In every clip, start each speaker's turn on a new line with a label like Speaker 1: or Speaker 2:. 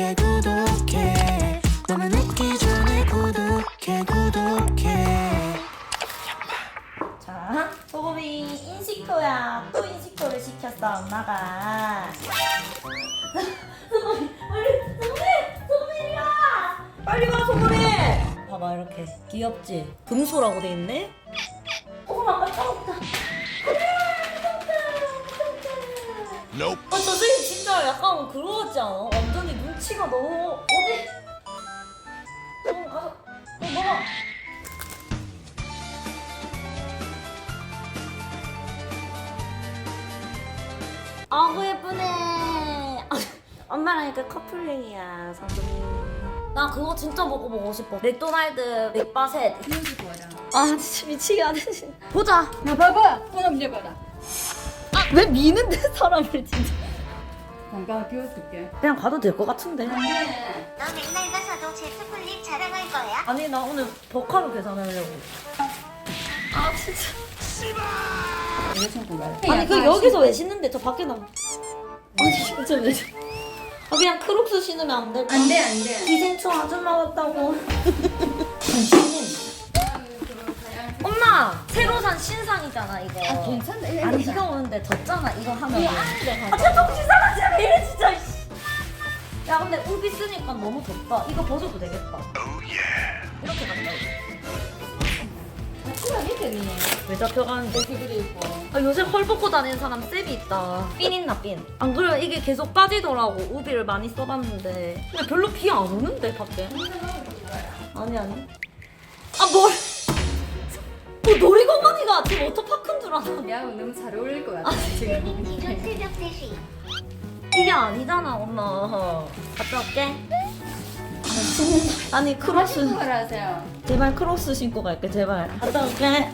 Speaker 1: 구독해 구독해 너무 늦기 전에 구독해 구독해
Speaker 2: 자, 소금이 인식토야. 또 인식토를 시켰어, 엄마가. 소금이, 빨리, 소금이! 소금이 이리 와! 빨리 와, 소금이! 봐봐, 이렇게. 귀엽지? 금소라고 돼 있네? 소금아, 빨리 따라오자. 아, 저 선생님 진짜 약간 그거 같지 않아? 완전히 눈 치가 너무. 어디? 소금 가서. 어, 먹어. 아구 예쁘네. 아, 엄마랑 이렇게 커플링이야, 성준이. 나 그거 진짜 먹어보고 싶어. 맥도날드 맥바셋. 아 진짜 미치겠네. 진짜. 보자.
Speaker 3: 야 봐봐 손 밀려봐라
Speaker 2: 아 왜 미는데 사람을 진짜.
Speaker 3: 잠깐 비워줄게
Speaker 2: 그냥 가도 될 것 같은데.
Speaker 4: 너 맨날 가서도 제 초콜릿 자랑할 거야?
Speaker 2: 아니 나 오늘 버카로 계산하려고. 아 진짜.
Speaker 3: 이거 신고 가야
Speaker 2: 아니 그 여기서 왜 신는데 저 밖에 나. 아니 진짜 왜? 아 그냥 크록스 신으면 안 될까?
Speaker 3: 안돼 안돼
Speaker 2: 기생충 아줌마 같다고. 엄마 새로 산 신상이잖아 이거.
Speaker 3: 아 이거
Speaker 2: 아니. 이거 오는데 졌잖아 이거 하면.
Speaker 3: 안돼
Speaker 2: 아 진짜 정신 사 나지야 왜 이래 진짜. 씨. 야 근데 우비 쓰니까 너무 덥다. 이거 벗어도 되겠다. 이렇게 간다.
Speaker 3: 쿨하겠더니
Speaker 2: 왜 잡혀가는데? 아, 요새 헐 벗고 다니는 사람 셉이 있다. 삔 있나 삔. 안 그래요 이게 계속 빠지더라고. 우비를 많이 써봤는데. 근데 별로 비 안 오는데 밖에. 아니 아니. 아 뭘? 뭐 놀이공원이가 지금 워터파크인 줄 알아.
Speaker 3: 야하고 너무 잘 어울릴 것 같아
Speaker 4: 는
Speaker 3: 지금
Speaker 4: 기존 새벽 3시
Speaker 2: 이게 아니잖아 엄마. 갔다 올게. 아니 크로스
Speaker 3: 하세요
Speaker 2: 제발 크로스 신고 갈게 제발 갔다 올게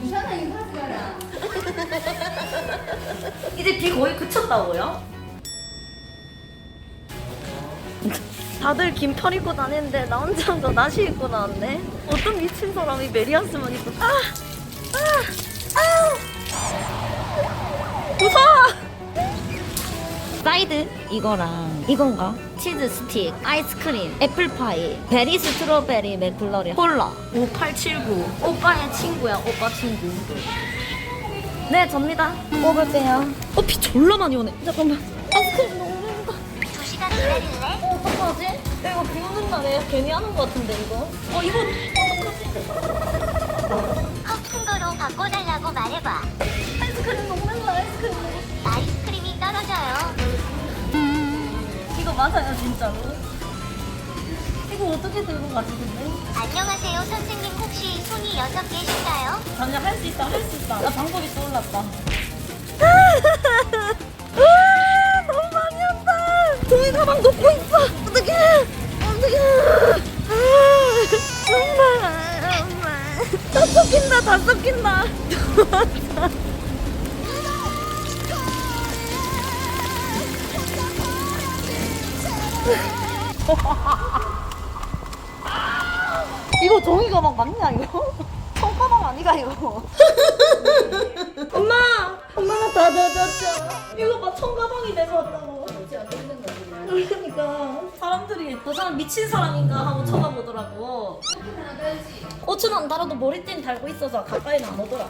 Speaker 3: 괜찮아 이거
Speaker 2: 이제 비 거의 그쳤다고요? 다들 긴 팔 입고 다니는데 나 혼자 더 나시 입고 나왔네 어떤 미친 사람이 메리아스만 입고 아! 아! 아! 무서워! 사이드 이거랑 이건가? 치즈 스틱, 아이스크림, 애플파이, 베리 스트로베리 맥플러리, 콜라. 5879 오빠의 친구야 오빠 친구. 네 접니다. 뽑을게요. 어 비 졸라 많이 오네. 잠깐만. 아이스크림 너무 매운다.
Speaker 4: 2시간 기다릴래?
Speaker 2: 어 어떡하지? 야, 이거 비 오는 날에 괜히 하는 거 같은데 이거. 어 이거 어떡하지?
Speaker 4: 컵큰 거로 바꿔달라고 말해봐.
Speaker 2: 아이스크림 너무 매워 아이스크림.
Speaker 4: 아이스크림이 떨어져요
Speaker 2: 맞아요 진짜로? 이거 어떻게 들고 가지 근데?
Speaker 4: 안녕하세요 선생님. 혹시 손이 6개신가요?
Speaker 2: 잠시만 할수 있다 할 수 있다. 나 방법이 떠올랐다. 아 너무 많이 온다. 종이 가방 놓고 있어. 어떡해. 어떡해. 아 엄마 엄마 다 섞인다 다 섞인다 이거 종이 가방 맞냐 이거? 청 가방 아니가 이거? 엄마! 엄마가 다 젖었죠? 이거 봐청 가방이 돼서 왔다고 그러니까 사람들이 저 사람 미친 사람인가 하고 쳐다보더라고 5천 원 달아도 머리띠는 달고 있어서 가까이는 안 오더라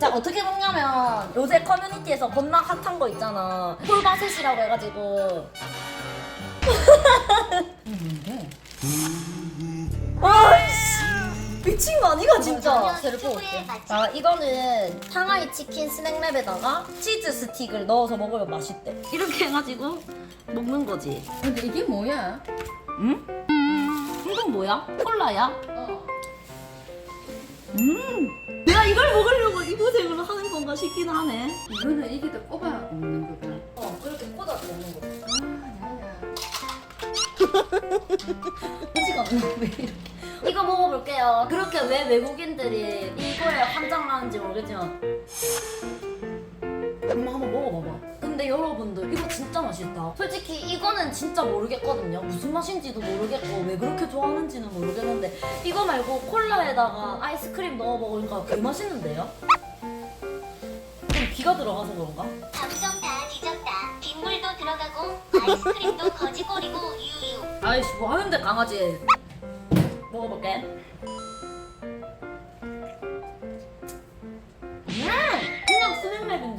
Speaker 2: 자 어떻게 먹냐면 요새 커뮤니티에서 겁나 핫한 거 있잖아 폴바셋이라고 해가지고
Speaker 3: 뭔데?
Speaker 2: 아이씨 미친 거 아니가 진짜
Speaker 4: 전혀
Speaker 2: 뽑을게
Speaker 4: 맞지?
Speaker 2: 자 이거는 상하이 치킨 스낵랩에다가 치즈 스틱을 넣어서 먹으면 맛있대 이렇게 해가지고 먹는 거지
Speaker 3: 근데 이게 뭐야?
Speaker 2: 응? 이건 뭐야? 콜라야? 어음 내가 이걸 먹으려고 이 고생을 하는 건가 싶긴 하네.
Speaker 3: 이거는 이게 더 꼽아갖고 먹는 거다.
Speaker 2: 어 그렇게 꽂아서 먹는 거.
Speaker 3: 아 야야.
Speaker 2: 돼지가 없네 왜 이렇게? 이거 먹어볼게요. 그렇게 왜 외국인들이 이거에 환장하는지 모르겠지만 여러분들 이거 진짜 맛있다. 솔직히 이거는 진짜 모르겠거든요. 무슨 맛인지도 모르겠고 왜 그렇게 좋아하는지는 모르겠는데 이거 말고 콜라에다가 아이스크림 넣어 먹으니까 개 맛있는데요? 좀 비가 들어가서 그런가?
Speaker 4: 감정 다 뒤졌다. 빗물도 들어가고 아이스크림도 거지꼬리고 유유.
Speaker 2: 아이씨 뭐 하는데 강아지? 먹어볼게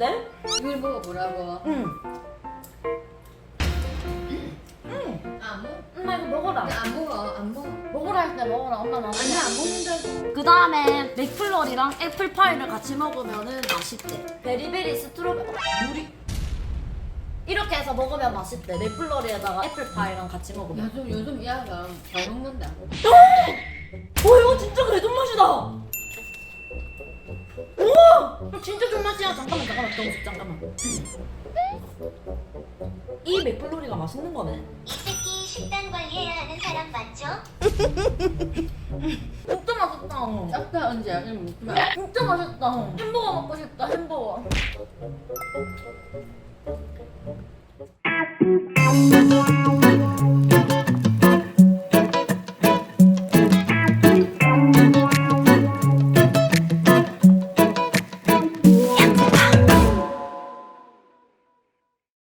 Speaker 2: 스낵랩인데?
Speaker 3: 이걸 먹어보라고. 응안 먹어?
Speaker 2: 엄마 이거 먹어라
Speaker 3: 안 먹어. 안 먹어.
Speaker 2: 먹으라 할 때 먹어라 엄마 나
Speaker 3: 아니 안 먹는다고.
Speaker 2: 그 다음에 맥플러리랑 애플파이를 같이 먹으면은 맛있대 베리베리 스트로베리 이렇게 해서 먹으면 맛있대 맥플러리에다가 애플파이랑 같이 먹으면
Speaker 3: 요즘 요즘 야가 잘 먹는다.
Speaker 2: 와 이거 진짜 개돈 맛이다. 우와 진짜 돈 맛이야. 잠깐만 잠깐만 정수 잠깐만. 이 맥블로리가 맛있는 거네.
Speaker 4: 이 새끼 식단 관리해야 하는 사람 맞죠?
Speaker 2: 진짜 맛있다.
Speaker 3: 싹다 언제 마.
Speaker 2: 진짜 맛있다. 햄버거 먹고 싶다 햄버거.